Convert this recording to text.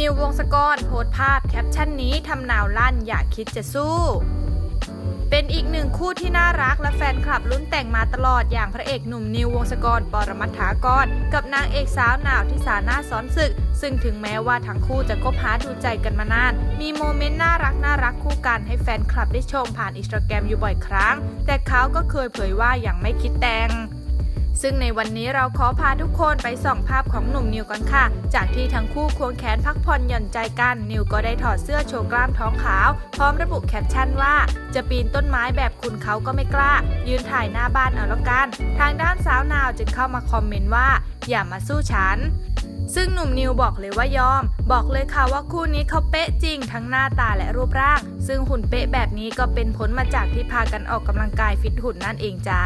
นิววงศกรโพสภาพแคปชั่นนี้ทำนาวลั่นอย่าคิดจะสู้ เป็นอีกหนึ่งคู่ที่น่ารักและแฟนคลับลุ้นแต่งมาตลอดอย่างพระเอกหนุ่มนิววงศกรปรมัตถากร กับนางเอกสาวหนาวที่สาหน้าซ้อนศึก ซึ่งถึงแม้ว่าทั้งคู่จะคบหาดูใจกันมานาน มีโมเมนต์น่ารักน่ารักคู่กันให้แฟนคลับได้ชมผ่านอินสตาแกรมอยู่บ่อยครั้ง แต่เขาก็เคยเผยว่ายังไม่คิดแต่ง ซึ่งในวันนี้เราขอพาทุกคนไปส่องภาพของหนุ่มนิวกันค่ะ จากที่ทั้งคู่ควงแขนพักผ่อนหย่อนใจกัน นิวก็ได้ถอดเสื้อโชว์กล้ามท้องขาว พร้อมระบุแคปชั่นว่า จะปีนต้นไม้แบบคุณเขาก็ไม่กล้า ยืนถ่ายหน้าบ้านเอาแล้วกัน ทางด้านสาวนาวจึงเข้ามาคอมเมนต์ว่า อย่ามาสู้ฉันซึ่งหนุ่มนิวบอกเลยว่ายอม บอกเลยค่ะว่าคู่นี้เขาเป๊ะจริงทั้งหน้าตาและรูปร่าง ซึ่งหุ่นเป๊ะแบบนี้ก็เป็นผลมาจากที่พากันออกกำลังกายฟิตหุ่นนั่นเองจ้า